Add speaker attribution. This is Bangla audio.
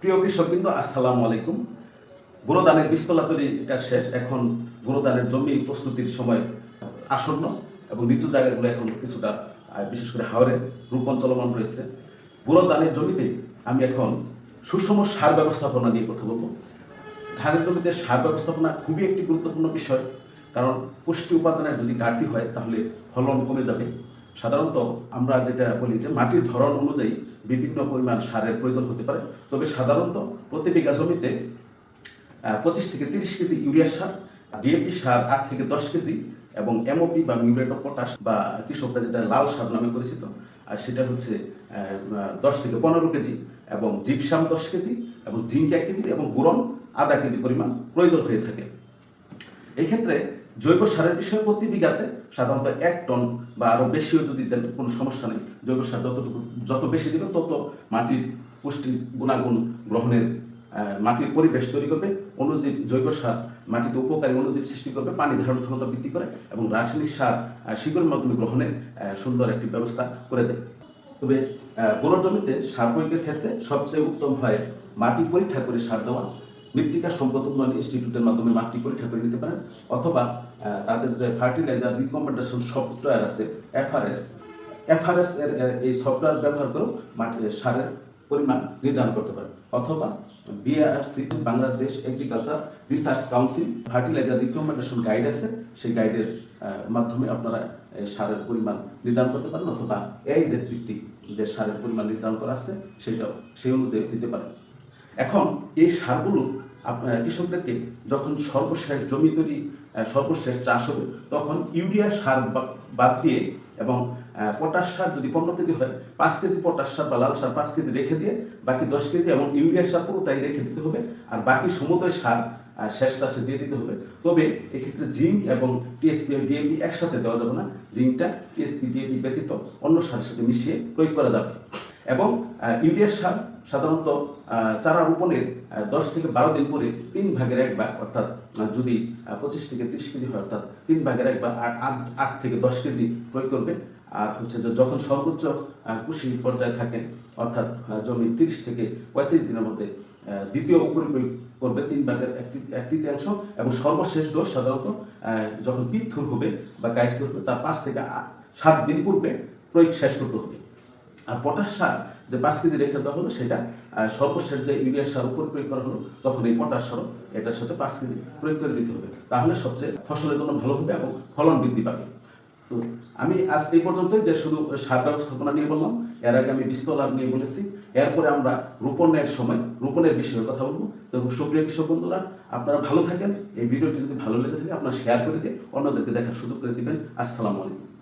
Speaker 1: প্রিয় কৃষকবৃন্দ, আসসালামু আলাইকুম। গুঁড়োদানের বীজতলা তৈরিটা শেষ। এখন গুঁড়োদানের জমি প্রস্তুতির সময় আসন্ন এবং নিচু জায়গাগুলো এখন কিছুটা বিশেষ করে হাওড়ে রূপণ চলমান রয়েছে। গুঁড়োদানের জমিতে আমি এখন সুষম সার ব্যবস্থাপনা নিয়ে কথা বলব। ধানের জমিতে সার ব্যবস্থাপনা খুবই একটি গুরুত্বপূর্ণ বিষয়। কারণ পুষ্টি উপাদানের যদি ঘাটতি হয়, তাহলে ফলন কমে যাবে। সাধারণত আমরা যেটা বলি যে মাটির ধরন অনুযায়ী বিভিন্ন পরিমাণ সারের প্রয়োজন হতে পারে। তবে সাধারণত প্রতি বিঘা জমিতে পঁচিশ থেকে তিরিশ কেজি ইউরিয়া সার, ডিএপি সার আট থেকে দশ কেজি এবং এমওপি বা মিউরেট অফ পটাশ বা কৃষকরা যেটা লাল সার নামে পরিচিত, আর সেটা হচ্ছে দশ থেকে পনেরো কেজি এবং জিপসাম দশ কেজি এবং জিঙ্ক এক কেজি এবং বোরন আধা কেজি পরিমাণ প্রয়োজন হয়ে থাকে। এই ক্ষেত্রে জৈব সারের বিষয়ে প্রতি বিঘাতে সাধারণত এক টন বা আরও বেশিও যদি দেন কোনো সমস্যা নেই। জৈব সার যতটুকু, যত বেশি দেবেন তত মাটির পুষ্টি গুণাগুণ গ্রহণের মাটির পরিবেশ তৈরি করবে। অনুজীব জৈব সার মাটিতে উপকারী অনুজীব সৃষ্টি করবে, পানি ধারণ ক্ষমতা বৃদ্ধি করে এবং রাসায়নিক সার শিকড়ের মাধ্যমে গ্রহণের সুন্দর একটি ব্যবস্থা করে দেয়। তবে বোরো জমিতে সার প্রয়োগের ক্ষেত্রে সবচেয়ে উত্তম হয় মাটি পরীক্ষা করে সার দেওয়া। মৃত্তিকা সম্পদ উন্নয়ন ইনস্টিটিউটের মাধ্যমে মাটি পরীক্ষা করে নিতে পারেন, অথবা তাদের যে ফার্টিলাইজার রিকমেন্ডেশন সফটওয়্যার আছে এফআরএস এফআরএস এর এই সফটওয়্যার ব্যবহার করেও মাটি সারের পরিমাণ নির্ধারণ করতে পারেন। অথবা BRC Bangladesh agriculture research council fertilizer recommendation guide আছে, সেই গাইডের মাধ্যমে আপনারা সারের পরিমাণ নির্ধারণ করতে পারেন, অথবা এইজের ভিত্তিক যে সারের পরিমাণ নির্ধারণ করা আছে, সেটাও, সেই অনুযায়ী দিতে পারেন। এখন, এই সারগুলো কৃষকদেরকে যখন সর্বশেষ জমি তৈরি সর্বশেষ চাষ হবে, তখন ইউরিয়া সার বাদ দিয়ে এবং পটাশ সার যদি পনেরো কেজি হয়, পাঁচ কেজি পটাশ সার বা লাল সার পাঁচ কেজি রেখে দিয়ে বাকি দশ কেজি এবং ইউরিয়া সার পুরোটাই রেখে দিতে হবে আর বাকি সমুদ্রের সার শেষ চাষে দিয়ে দিতে হবে। তবে এক্ষেত্রে জিঙ্ক এবং টিএসপি ও ডিএপি একসাথে দেওয়া যাবে না। জিঙ্কটা টিএসপি, ডিএপি ব্যতীত অন্য সারের সাথে মিশিয়ে প্রয়োগ করা যাবে। এবং ইউরিয়া সার সাধারণত চারা রোপণের দশ থেকে বারো দিন পরে তিন ভাগের এক ভাগ, অর্থাৎ যদি পঁচিশ থেকে তিরিশ কেজি হয়, অর্থাৎ তিন ভাগের এক ভাগ আট আট থেকে দশ কেজি প্রয়োগ করবে। আর হচ্ছে যে যখন সর্বোচ্চ কুশি পর্যায়ে থাকেন, অর্থাৎ জমি তিরিশ থেকে পঁয়ত্রিশ দিনের মধ্যে দ্বিতীয় উপরি প্রয়োগ করবে তিন ভাগের এক তৃতীয়াংশ এবং সর্বশেষ ডোজ সাধারণত যখন পিথুর হবে বা গাইস হবে তার পাঁচ থেকে সাত দিন পূর্বে প্রয়োগ শেষ করতে হবে। আর পটাশ সার যে পাঁচ কেজি রেখে দেওয়া হলো, সেটা সর্বশেষ যে ইউরিয়া সার উপর প্রয়োগ করা হলো, তখন এই পটাশ সারও এটার সাথে পাঁচ কেজি প্রয়োগ করে দিতে হবে। তাহলে সবচেয়ে ফসলের জন্য ভালো হবে এবং ফলন বৃদ্ধি পাবে। তো আমি আজ এই পর্যন্তই, যে শুধু সার ব্যবস্থাপনা নিয়ে বললাম, এর আগে আমি বিস্তলার নিয়ে বলেছি। এরপরে আমরা রোপণের সময়, রোপণের বিষয়ে কথা বলব। তো সুপ্রিয় কৃষক বন্ধুরা, আপনারা ভালো থাকেন। এই ভিডিওটি যদি ভালো লেগে থাকে, আপনারা শেয়ার করে দিয়ে অন্যদেরকে দেখার সুযোগ করে দিবেন। আসসালামু আলাইকুম।